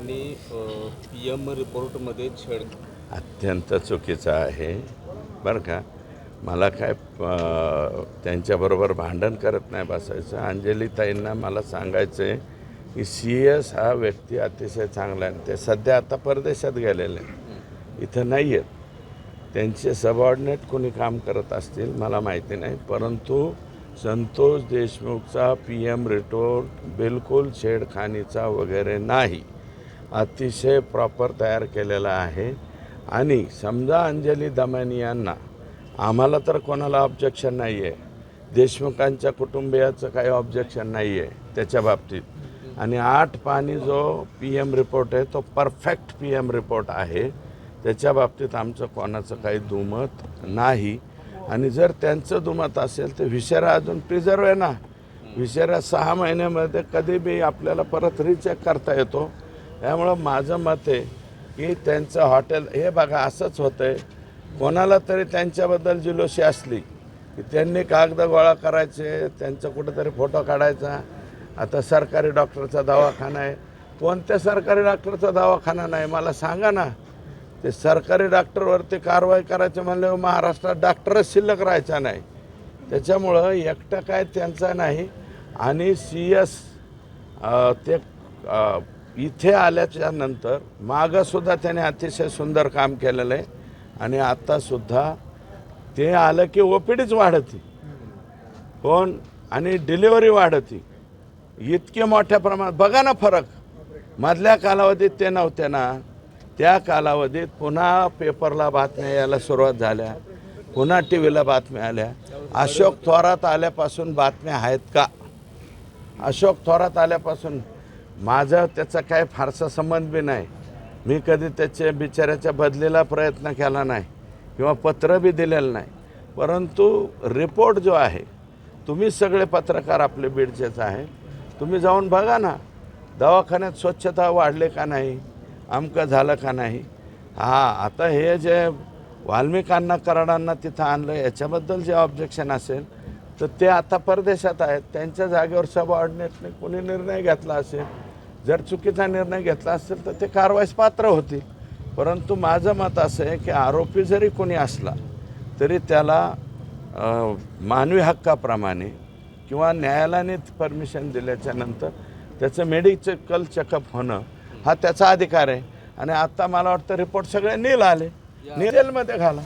आणि P M रिपोर्टमध्ये छेड अत्यंत चुकीचा आहे. बरं का? मला काय त्यांच्याबरोबर भांडण करत नाही बसायचं. अंजलीताईंना मला सांगायचं आहे की सी एस हा व्यक्ती अतिशय चांगला आहे. ते सध्या आता परदेशात गेलेले आहेत. इथं नाही आहेत. त्यांचे सबऑर्डिनेट कोणी काम करत असतील मला माहिती नाही. परंतु संतोष देशमुखचा पी एम रिपोर्ट बिलकुल छेडखानीचा वगैरे नाही. अतिशय प्रॉपर तयार केलेला आहे. आणि समजा अंजली दमानी यांना आम्हाला तर कोणाला ऑब्जेक्शन नाही आहे देशमुखांच्या कुटुंबियाचं काही ऑब्जेक्शन नाही आहे त्याच्या बाबतीत. आणि आठ पाणी जो पी एम रिपोर्ट आहे तो परफेक्ट पी एम रिपोर्ट आहे. त्याच्या बाबतीत आमचं कोणाचं काही दुमत नाही. आणि जर त्यांचं दुमत असेल तर विषारा अजून प्रिझर्व आहे ना. विषारा सहा महिन्यामध्ये कधी बी आपल्याला परत रिचेक करता येतो. त्यामुळं माझं मत आहे की त्यांचं हॉटेल हे बघा असंच होतं आहे कोणाला तरी त्यांच्याबद्दल जिलोशी असली की त्यांनी कागद गोळा करायचे त्यांचा कुठेतरी फोटो काढायचा. आता सरकारी डॉक्टरचा दवाखाना आहे. कोणत्या सरकारी डॉक्टरचा दवाखाना नाही? मला सांगा ना. ते सरकारी डॉक्टरवरती कारवाई करायचं म्हणल्यावर महाराष्ट्रात डॉक्टरच शिल्लक राहायचा नाही. त्याच्यामुळं एकटं काय त्यांचा नाही. आणि सी एस ते इथे आल्याच्यानंतर मागंसुद्धा त्याने अतिशय सुंदर काम केलेलं आहे. आणि आत्तासुद्धा ते आलं की ओ पी डीच वाढती. कोण आणि डिलिव्हरी वाढती. इतके मोठ्या प्रमाणात बघा ना फरक. मधल्या कालावधीत ते नव्हते ना. त्या कालावधीत पुन्हा पेपरला बातम्या यायला सुरुवात झाल्या. पुन्हा टी व्हीला बातम्या आल्या. अशोक थोरात आल्यापासून बातम्या आहेत का? अशोक थोरात आल्यापासून माझा त्याचा काय फारसा संबंध बी नाही. मी कधी त्याच्या बिचाऱ्याच्या बदलेला प्रयत्न केला नाही किंवा पत्र बी दिलेलं नाही. परंतु रिपोर्ट जो आहे तुम्ही सगळे पत्रकार आपले बीडचेच आहे. तुम्ही जाऊन बघा ना दवाखान्यात स्वच्छता वाढले का नाही अमकं झालं का नाही. हां आता हे जे वाल्मिकांना कराडांना तिथं आणलं याच्याबद्दल जे ऑब्जेक्शन असेल तर ते आता परदेशात आहेत. त्यांच्या जागेवर सबऑर्डिनेटने कोणी निर्णय घेतला असेल जर चुकीचा निर्णय घेतला असेल तर ते कारवाईस पात्र होतील परंतु माझं मत असं आहे की आरोपी जरी कोणी असला तरी त्याला मानवी हक्काप्रमाणे किंवा न्यायालयाने परमिशन दिल्याच्या नंतर त्याचं मेडिकल चेकअप होणं हा त्याचा अधिकार आहे. आणि आता मला वाटतं रिपोर्ट सगळे नील आले. नीलमध्ये घाला.